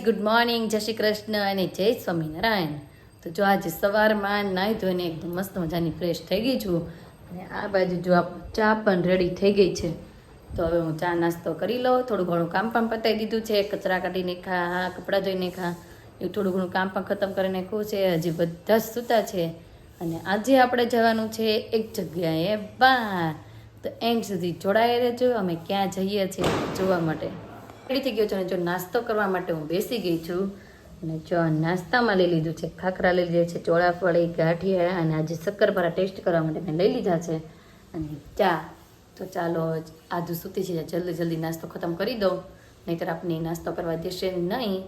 Good morning જય શ્રી કૃષ્ણ અને જય સ્વામિનારાયણ. તો જો આજે સવારમાં નાહી ધોઈને એકદમ મસ્ત મજાની ફ્રેશ થઈ ગઈ છું અને આ બાજુ જો આ ચા પણ રેડી થઈ ગઈ છે, તો હવે હું ચા નાસ્તો કરી લઉં. થોડું ઘણું કામ પણ પતાવી દીધું છે, કચરા કાઢીને ખા, કપડાં ધોઈને ખા, એવું થોડું ઘણું કામ પણ ખતમ કરીને કહું છે. હજી બધા જ સૂતા છે અને આજે આપણે જવાનું છે એક જગ્યાએ બહાર. તો એન્ડ સુધી જોડાઈ રહેજો. અમે ક્યાં જઈએ છીએ જોવા માટે. રેડી થઈ ગયો છું અને જો નાસ્તો કરવા માટે હું બેસી ગઈ છું અને જો નાસ્તામાં લઈ લીધું છે, ખાખરા લઈ લીધા છે, ચોળાફળી, ગાંઠિયા અને આજે શક્કરપારા ટેસ્ટ કરવા માટે મેં લઈ લીધા છે. અને ચા, તો ચાલો આજુ સૂતી છે, જલ્દી જલ્દી નાસ્તો ખતમ કરી દઉં. નહીંતર આપને નાસ્તો કરવા દેશે નહીં.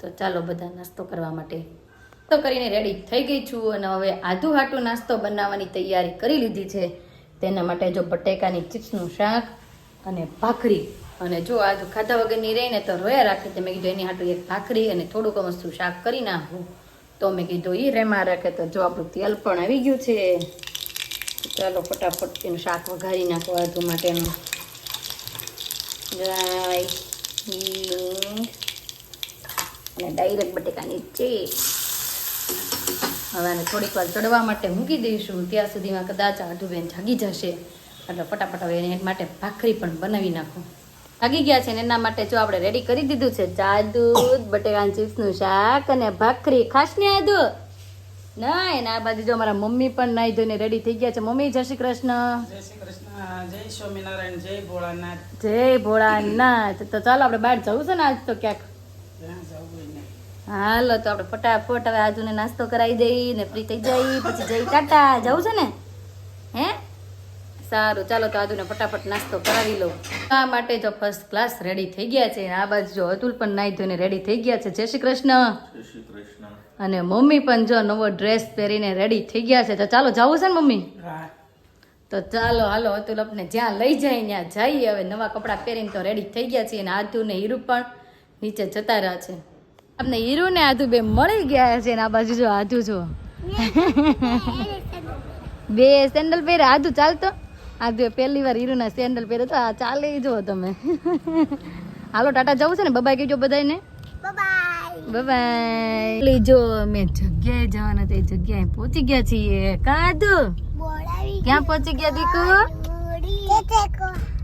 તો ચાલો બધા નાસ્તો કરવા માટે નાસ્તો કરીને રેડી થઈ ગઈ છું અને હવે આધુ હાટું નાસ્તો બનાવવાની તૈયારી કરી લીધી છે. તેના માટે જો બટેકાની ચિપ્સનું શાક અને ભાખરી અને જો આજુ ખાધા વગરની રહીને તો રોયા રાખે તો મેં કીધું એની હાટું એક ભાખરી અને થોડુંક વસ્તુ શાક કરી નાખું. તો મેં કીધું એ રેમાં રાખે તો જો આપણું તેલ પણ આવી ગયું છે. ચાલો ફટાફટ એનું શાક વઘારી નાખો આધુ માટેનું રાઈ અને ડાયરેક્ટ બટેકાની ચીપ્સ હવે આને થોડીક વાર ચડવા માટે મૂકી દઈશું. ત્યાં સુધીમાં કદાચ આધુબેન જાગી જશે. એટલે ફટાફટ હવે એને માટે ભાખરી પણ બનાવી નાખું. જાગી ગયા છે ને એના માટે જો આપણે રેડી કરી દીધું છે ચા દૂધ બટેકાના ચિપ્સનું શાક અને ભાખરી ખાસ ને આદુ ના એના બાજુ જો મારા મમ્મી પણ નાઈ ધોઈને રેડી થઈ ગયા છે. મમ્મી જય શ્રી કૃષ્ણ. જય શ્રી કૃષ્ણ. જય સ્વામિનારાયણ જય ભોળાનાથ. જય ભોળાનાથ. તો ચાલો આપણે બહાર જવું છે ને આજ તો ક્યાંક? હાલો તો આપણે ફટાફટ હવે આજુને નાસ્તો કરાવી દઈ ને ફ્રી થઈ જઈ પછી જઈ ટાટા. જવું છે ને? હે? સારું. ચાલો તો આદુને ફટાફટ નાસ્તો કરાવી લઉં. આ માટે જો ફર્સ્ટ ક્લાસ રેડી થઈ ગયા છે. આ બાજુ જો અતુલ પણ નાઈ ધોઈને રેડી થઈ ગયા છે. જય શ્રી કૃષ્ણ. અને મમ્મી પણ જો નવો ડ્રેસ પહેરીને રેડી થઈ ગયા છે. તો ચાલો જવું છે ને મમ્મી? હા. તો ચાલો હાલો અતુલ આપને જ્યાં લઈ જાય ત્યાં જઈએ. હવે નવા કપડાં પહેરીને તો રેડી થઈ ગયા છીએ. અને આધુ ને હીરુ પણ નીચે જતા રહ્યા છે. આપને હીરુ ને આધુ બે મળી ગયા છે. ને આ બાજુ જો આધુ જો. બે સેન્ડલ પહેરે આધુ ચાલતો? આધુ પહેલી વાર હીરુના સેન્ડલ પહેરે તો આ ચાલે જો તમે. હાલો ટાટા જવું છે ને? બબાઈ કહેજો બધાને બાય જો મેં જગ્યાએ જવાના તે જગ્યાએ પહોંચી ગયા છીએ. કાદુ. ક્યાં પહોંચી ગયા દીકુ?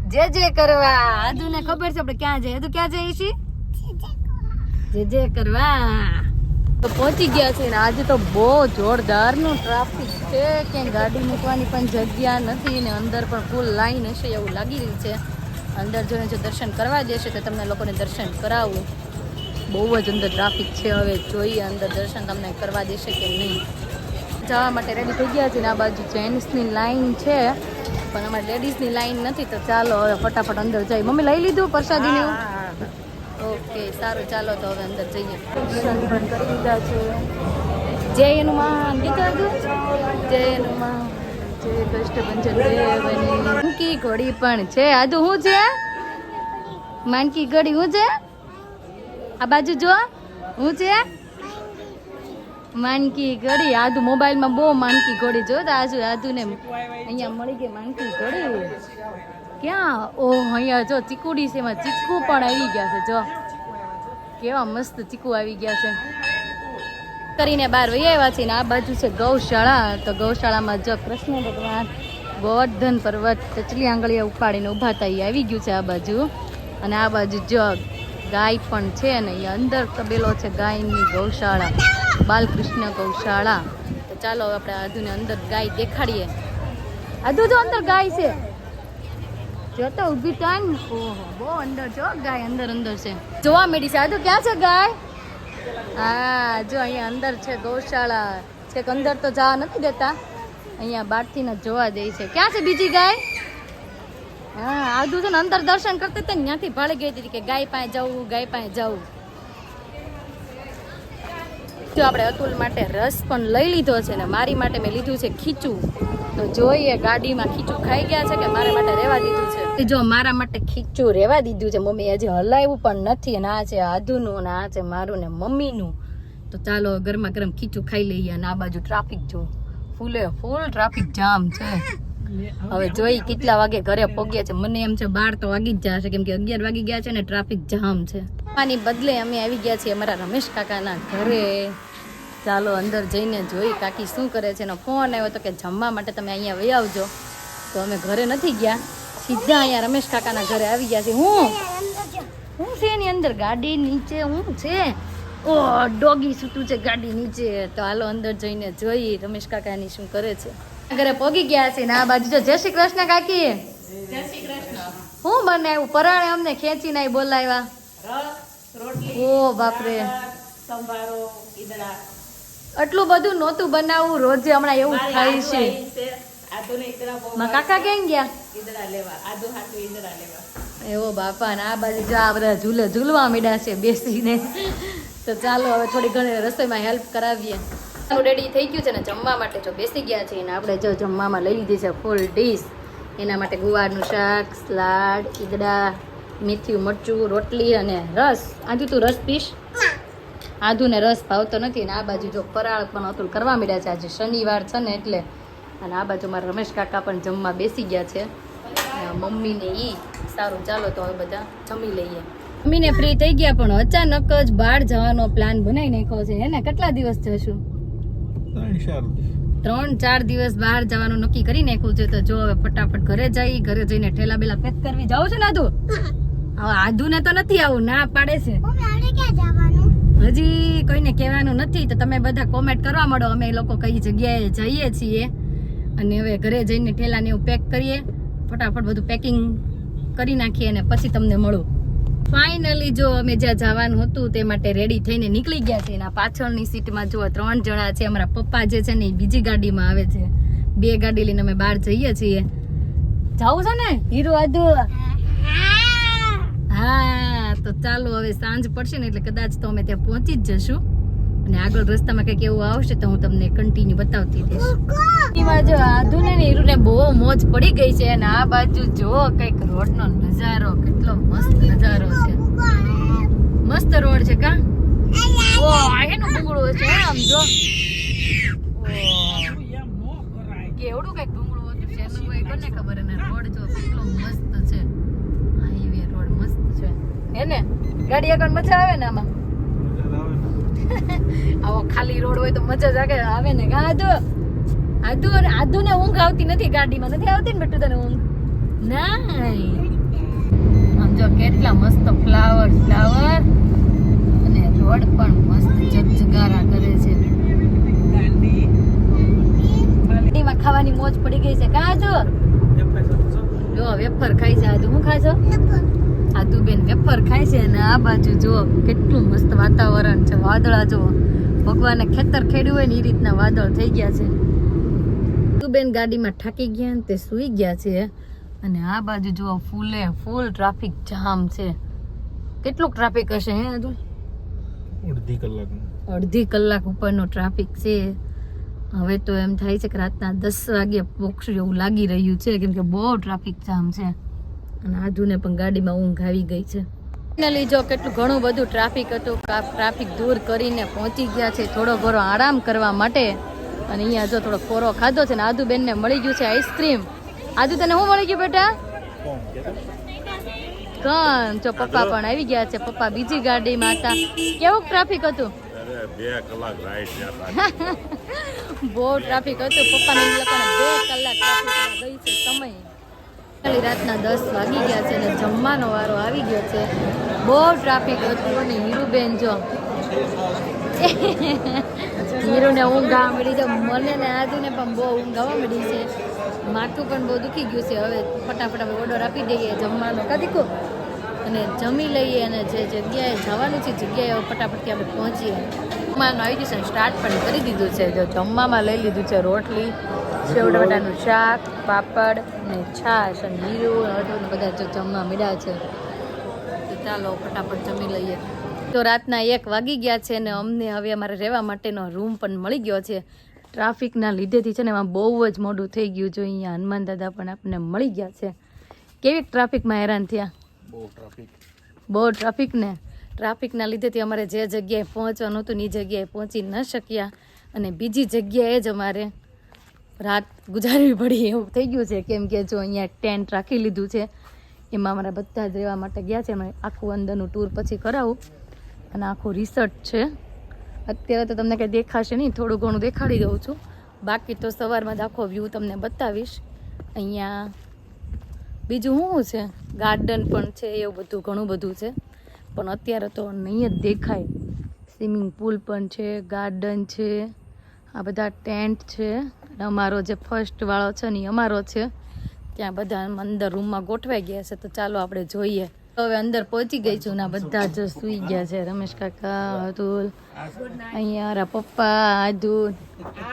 જે જે કરવા. આદુ ને ખબર છે આપણે ક્યાં જઈએ? આદુ ક્યાં જઈએ છીએ જે જે કરવા. તો પહોંચી ગયા છે ને આજે તો બહુ જોરદારનું ટ્રાફિક છે. ક્યાંય ગાડી મૂકવાની પણ જગ્યા નથી ને અંદર પણ ફૂલ લાઈન હશે એવું લાગી રહ્યું છે. અંદર જોઈને જો દર્શન કરવા જશે તો તમને લોકોને દર્શન કરાવું. બહુ જ અંદર ટ્રાફિક છે હવે જોઈએ અંદર દર્શન તમને કરવા દેશે કે નહીં. જવા માટે રેડી થઈ ગયા છે ને આ બાજુ જેન્ટ્સની લાઈન છે. પણ અમારે લેડીઝની લાઈન નથી તો ચાલો હવે ફટાફટ અંદર જઈએ. મમ્મી લઈ લીધું પ્રસાદીનું ઓકે સારું ચાલો તો હવે અંદર જઈએ. કરી લીધા છે. જય હનુમાન ગીતા જય હનુમાન. જય કષ્ટભંજન દેવની માનકી ઘોડી પણ છે. આજુ હું છે? માનકી ઘડી હું છે? આ બાજુ જો. હું છે? માનકી ઘડી, આદુ મોબાઈલમાં બહુ માનકી ઘડી જો આજુ આદુ ને અહીંયા મળી ગઈ માનકી ઘોડી. ક્યાં? ઓ અહીંયા જો ચીકુડી છે, એમાં ચીકુ પણ આવી ગયા છે, જો. કેવા મસ્ત ચીકુ આવી ગયા છે. કરીને બહાર વહી આવ્યા છે આ બાજુ છે ગૌશાળા. તો ગૌશાળામાં જો કૃષ્ણ ભગવાન ગોવર્ધન પર્વત ટચલી આંગળીએ ઉપાડીને ઊભા થઈ આવી ગયું છે આ બાજુ. અને આ બાજુ જો ગાય પણ છે અને અહીંયા અંદર તબેલો છે ગાયની ગૌશાળા. બાલકૃષ્ણ ગૌશાળા. તો ચાલો આપણે આધુને અંદર ગાય દેખાડીએ. આધુ જો અંદર ગાય છે. જો ઊભી ટાઈમ. ઓહો, બહુ અંદર જો, ગાય અંદર અંદર છે. જોવા મળી છે. આધુ ક્યાં છે ગાય? હા, જો અહીંયા અંદર છે ગૌશાળા. છેક અંદર તો જવા નથી દેતા. અહીંયા બહારથી ને જોવા દે છે. ક્યાં છે બીજી ગાય? હા આધુ છે ને અંદર દર્શન કરતા હતા ત્યાંથી ભાળી ગઈ હતી કે ગાય પાસે જવું, ગાય પાસે જવું. જો આપણે અતુલ માટે રસ પણ લઈ લીધો છે ને મારી માટે મેં લીધું છે ખીચું. તો જોઈએ ગાડીમાં ખીચું ખાઈ ગયા છે કે મારા માટે રહેવા દીધું છે? જો મારા માટે ખીચું રહેવા દીધું છે. મમ્મી હજી હલાવ્યું પણ નથી અને આ છે આધુનું અને આ છે મારું ને મમ્મીનું. તો ચાલો ગરમા ગરમ ખીચું ખાઈ લઈએ અને આ બાજુ ટ્રાફિક જો ફૂલે ફૂલ ટ્રાફિક જામ છે. હવે જોઈ કેટલા વાગે ઘરે પહોંચ્યા છે મને એમ છે બાર તો વાગી જ જશે કેમ કે અગિયાર વાગી ગયા છે ને ટ્રાફિક જામ છે. આની બદલે અમે આવી ગયા છીએ અમારા રમેશ કાકાના ઘરે. ચાલો અંદર જઈને જોઈ કાકી શું કરે છે એનો ફોન આવ્યો તો કે જમવા માટે તમે અહીંયા વહી આવજો. તો અમે ઘરે નથી ગયા. સીધા અહીંયા રમેશ કાકાના ઘરે આવી ગયા છે હું? હું છે એની અંદર? ગાડી નીચે હું છે? ઓ ડોગી સૂતું છે ગાડી નીચે. તો હાલો અંદર જઈને જોઈ રમેશ કાકાની શું કરે છે. ઘરે પોગી ગયા છે. ને આ બાજુ જો જય શ્રી કૃષ્ણ કાકી. જય શ્રી કૃષ્ણ. હું બનાવ્યું? પરાણે અમને ખેંચીને નાય બોલાવ્યા. ઓ બાપરે. સંભારો ઈદડા. આટલું બધું નહોતું બનાવવું રોજે હમણાં એવું થાય છે. કાકા કેમ ગયા? એવો બાપા ને આ બાજુ જો આ બધા ઝૂલે ઝૂલવા મીડા છે બેસીને. તો ચાલો હવે થોડી ઘણી રસોઈમાં હેલ્પ કરાવીએ. રેડી થઈ ગયું છે ને જમવા માટે. જો બેસી ગયા છે ને આપણે જો જમવામાં લઈ લીધી છે ફૂલ ડીશ એના માટે ગુવારનું શાક સલાડ ઈદડા. મેથીયું મરચું રોટલી અને રસ. આજુ તું રસ પીશ? આદુને રસ ભાવતો નથી ને આ બાજુ જો ફરાળ પણ અતુલ કરવા માંડ્યા છે. આજે શનિવાર છે ને એટલે અને આ બાજુ મારા રમેશ કાકા પણ જમવા બેસી ગયા છે. મમ્મીને ઈ સારું ચાલો તો હવે બધા જમી લઈએ. મમ્મીને ફ્રી થઈ ગયા પણ અચાનક જ બહાર જવાનો પ્લાન બનાવી નાખ્યો છે. એને કેટલા દિવસ જશું ત્રણ ચાર દિવસ. બહાર જવાનું નક્કી કરી નાખ્યું છે તો જો હવે ફટાફટ ઘરે જઈ ઘરે જઈને ઠેલા બેલા પેક કરવી. જાવ છે ને આદુ હવે આધુને તો નથી આવું ના પાડે છે. હજી કોઈને કહેવાનું નથી તો તમે બધા કોમેન્ટ કરવા માંડો. અમે લોકો કઈ જગ્યાએ જઈએ છીએ. અને હવે ઘરે જઈને ઠેલાને એવું પેક કરીએ. ફટાફટ બધું પેકિંગ કરી નાખીએ અને પછી તમને મળું. ફાઇનલી જો અમે જ્યાં જવાનું હતું તે માટે રેડી થઈને નીકળી ગયા છે એના પાછળની સીટમાં જો ત્રણ જણા છે. અમારા પપ્પા જે છે ને એ બીજી ગાડીમાં આવે છે. બે ગાડી લઈને અમે બહાર જઈએ છીએ. જવું છે ને? હીરો આદુ હા, તો ચાલો હવે સાંજ પડશે ને એટલે કદાચ તો અમે ત્યાં પહોંચી જ જશું. અને આગળ રસ્તામાં કંઈક એવું આવશે તો હું તમને કન્ટિન્યુ બતાવતી રહીશ. એમાં જો આધુને ને હીરુને બહુ મોજ પડી ગઈ છે અને આ બાજુ જો કંઈક રોડનો નજારો, કેટલો મસ્ત નજારો છે. મસ્ત રોડ છે કા? ઓ એનું ભૂંગળું છે આમ જો. કેવડું કંઈક ભૂંગળું હતું છે કોને ખબર એને રોડ જો કેટલો મસ્ત છે હાઈવે રોડ મસ્ત છે હે ને? ગાડી આગળ મજા આવે ને આમાં? મજા આવે ખાલી રોડ હોય તો મજા જ આગે આવે ને કા આદુ અને આદુ ને ઊંઘ આવતી નથી ગાડીમાં. નથી આવતી ને બેટું તને ઊંઘ? ના આમ જો કેટલા મસ્ત ફ્લાવર ફ્લાવર અને રોડ પણ મસ્ત જગજગારા કરે છે. ગાડીમાં ખાવાની મોજ પડી ગઈ છે. કાજો જો વેફર ખાઈ છે આધુ હું ખાજો આદુ બેન વેફર ખાય છે અને આ બાજુ જો કેટલું મસ્ત વાતાવરણ છે. વાદળા જો ભગવાને ખેતર ખેડ્યું હોય ને એ રીતના વાદળ થઈ ગયા છે. આદુ બેન ગાડીમાં થાકી ગયા ને તે સૂઈ ગયા છે. અને આ બાજુ જુઓ ફૂલે ફૂલ ટ્રાફિક જામ છે. કેટલું ટ્રાફિક હશે હે આદુ અડધી કલાક. અડધી કલાક ઉપરનો ટ્રાફિક છે. હવે તો એમ થાય છે કે રાતના દસ વાગે પોક્ષ એવું લાગી રહ્યું છે કેમ કે બહુ ટ્રાફિક જામ છે. અને આધુને પણ ગાડીમાં ઊંઘ આવી ગઈ છે. ફાઇનલી જો કેટલું ઘણું બધું ટ્રાફિક હતું ટ્રાફિક દૂર કરીને પહોંચી ગયા છે. થોડો ઘણો આરામ કરવા માટે. અને અહીંયા જો થોડો કોરો ખાધો છે ને આદુ બેનને મળી ગયું છે આઈસ્ક્રીમ. આદુ તને શું મળી ગયું બેટા? કન જો પપ્પા પણ આવી ગયા છે. પપ્પા બીજી ગાડીમાં હતા. કેવું ટ્રાફિક હતું? બે કલાક રાઈડ બહુ ટ્રાફિક હતું. પપ્પાને બે કલાક ટ્રાફિક ગઈ છે સમય. રાતના દસ વાગી ગયા છે અને જમવાનો વારો આવી ગયો છે. બહુ ટ્રાફિક હતું અને હીરુબેન જો. હીરુને ઊંઘ આવવા મળી છે મને ને આજુને પણ બહુ ઊંઘ આવવા મળી છે. માથું પણ બહુ દુખી ગયું છે. હવે ફટાફટ હવે ઓર્ડર આપી દઈએ જમવાનો. કદીકો અને જમી લઈએ અને જે જગ્યાએ જવાનું છે, જગ્યાએ ફટાફટથી આપણે પહોંચીએ. જમવાનું આવી ગયું છે સ્ટાર્ટ પણ કરી દીધું છે. જો જમવામાં લઈ લીધું છે રોટલી સેવ શાક પાપડ ને છાશ અને જીરું અડધું બધા જો જમવા મળ્યા છે. તો ચાલો ફટાફટ જમી લઈએ. તો રાતના એક વાગી ગયા છે અને અમને હવે અમારે રહેવા માટેનો રૂમ પણ મળી ગયો છે. ટ્રાફિકના લીધેથી છે ને એમાં બહુ જ મોડું થઈ ગયું જો અહીંયા હનુમાન દાદા પણ આપણને મળી ગયા છે. કેવી ટ્રાફિકમાં હેરાન થયા? બહુ ટ્રાફિક બહુ ટ્રાફિક ને? ટ્રાફિકના લીધેથી અમારે જે જગ્યાએ પહોંચવાનું હતું એ જગ્યાએ પહોંચી ન શક્યા. અને બીજી જગ્યાએ જ અમારે રાત ગુજારવી પડી. એવું થઈ ગયું છે કેમ કે જો અહીંયા ટેન્ટ રાખી લીધું છે, એમાં અમારા બધા જ રહેવા માટે ગયા છે. અમે આખું અંદરનું ટૂર પછી કરાવું. અને આખું રિસર્ચ છે. અત્યારે તો તમને કંઈ દેખાશે નહીં, થોડું ઘણું દેખાડી દઉં છું. બાકી તો સવારમાં જ આખો વ્યૂ તમને બતાવીશ. અહીંયા બીજું શું છે? ગાર્ડન પણ છે, એવું બધું, ઘણું બધું છે. પણ અત્યારે તો નહીં જ દેખાય. સ્વિમિંગ પુલ પણ છે ગાર્ડન છે, આ બધા ટેન્ટ છે. અમારો જે ફર્સ્ટ વાળો છે ને અમારો છે. ત્યાં બધા અંદર રૂમમાં ગોઠવાઈ ગયા છે, તો ચાલો આપણે જોઈએ. હવે અંદર પહોંચી ગઈ છું ને બધા જ સૂઈ ગયા છે. રમેશ કાકા, અતુલ, અહીંયા મારા પપ્પા, આદુ,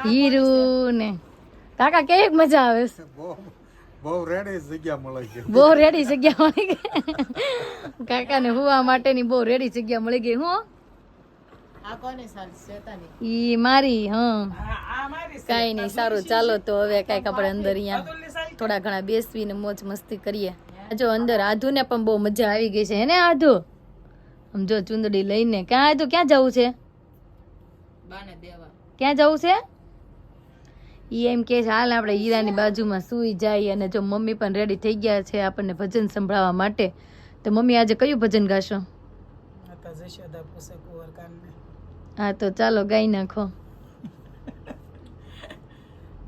હીરુ ને કાકા કેવી મજા આવે છે. બહુ રેડી જગ્યા મળી ગઈ. બહુ રેડી જગ્યા મળી ગઈ. કાકાને હુવા માટેની બહુ રેડી જગ્યા મળી ગઈ હું. ઈ મારી હા. મારી. કાંઈ નહીં સારું ચાલો તો હવે કાંઈક આપણે અંદર અહીંયા થોડા ઘણા બેસવીને મોજ મસ્તી કરીએ. જો અંદર આધુને પણ બહુ મજા આવી ગઈ છે હે ને આધુ? આમ જો ચુંદડી લઈને ક્યાં આધુ? ક્યાં જવું છે? ક્યાં જવું છે? ઈ એમ કે છે, હાલ આપણે હીરાની બાજુમાં સૂઈ જાય અને જો મમ્મી પણ રેડી થઈ ગયા છે આપણને ભજન સંભળાવવા માટે, તો મમ્મી આજે કયું ભજન ગાશો? હા, તો ચાલો ગાઈ નાખો.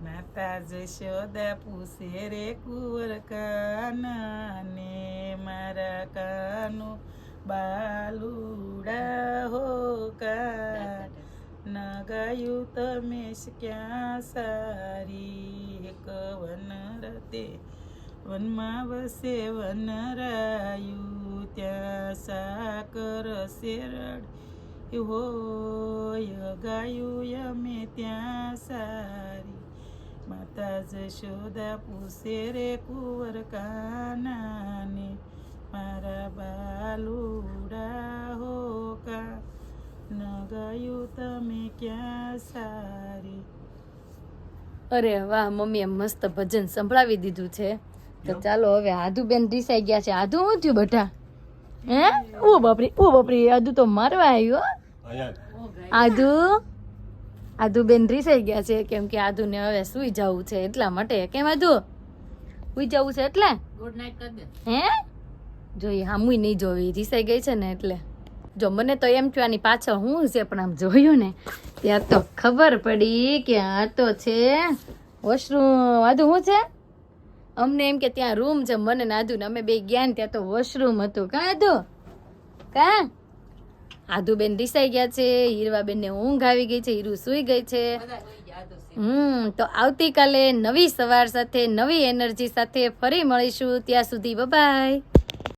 માતા જશોદા પૂછે રે કુંવર કાનાને મારા કાનું, બાલુડા હો કા ન ગાયું તમે ક્યાં સારી કવન રતે વનમાં વસે વનરાયું, ત્યાં સાકર શેરડ હોય, ગાયું અમે ત્યાં સારી. માતા જશોદા પૂછે રે કુંવર કાનાને, મારા બાલુડા હો કા ન તમે ક્યાં સારી? અરે વાહ મમ્મીએ મસ્ત ભજન સંભળાવી દીધું છે. તો ચાલો હવે આધુ બેન રીસાઈ ગયા છે. આધુ હું થયું બધા હે? ઓ બાપરી ઓ બાપરી આધુ તો મારવા આવ્યો આધુ આધુ બેન રીસાઈ ગયા છે કેમ કે આધુને હવે સુઈ જવું છે એટલા માટે. કેમ આધુ સુઈ જવું છે એટલે? ગુડ નાઇટ કરી દે હે જોઈએ હામુય નહીં જોવી રીસાઈ ગઈ છે ને એટલે. જો મને તો એમ થયું આની પાછળ હું છે, પણ આમ જોયું ને, ત્યાં તો ખબર પડી કે આ તો છે વોશરૂમ. આદુ શું છે? અમને એમ કે ત્યાં રૂમ છે, મને ને આદુ ને અમે બે ગયા ને ત્યાં તો વોશરૂમ હતું. કાં આદુ કા? આદુ બેન રિસાઈ ગયા છે, હીરવા બેન ને ઊંઘ આવી ગઈ છે, હીરુ સુઈ ગઈ છે. હમ, તો આવતીકાલે નવી સવાર સાથે, નવી એનર્જી સાથે ફરી મળીશું. ત્યાં સુધી બાય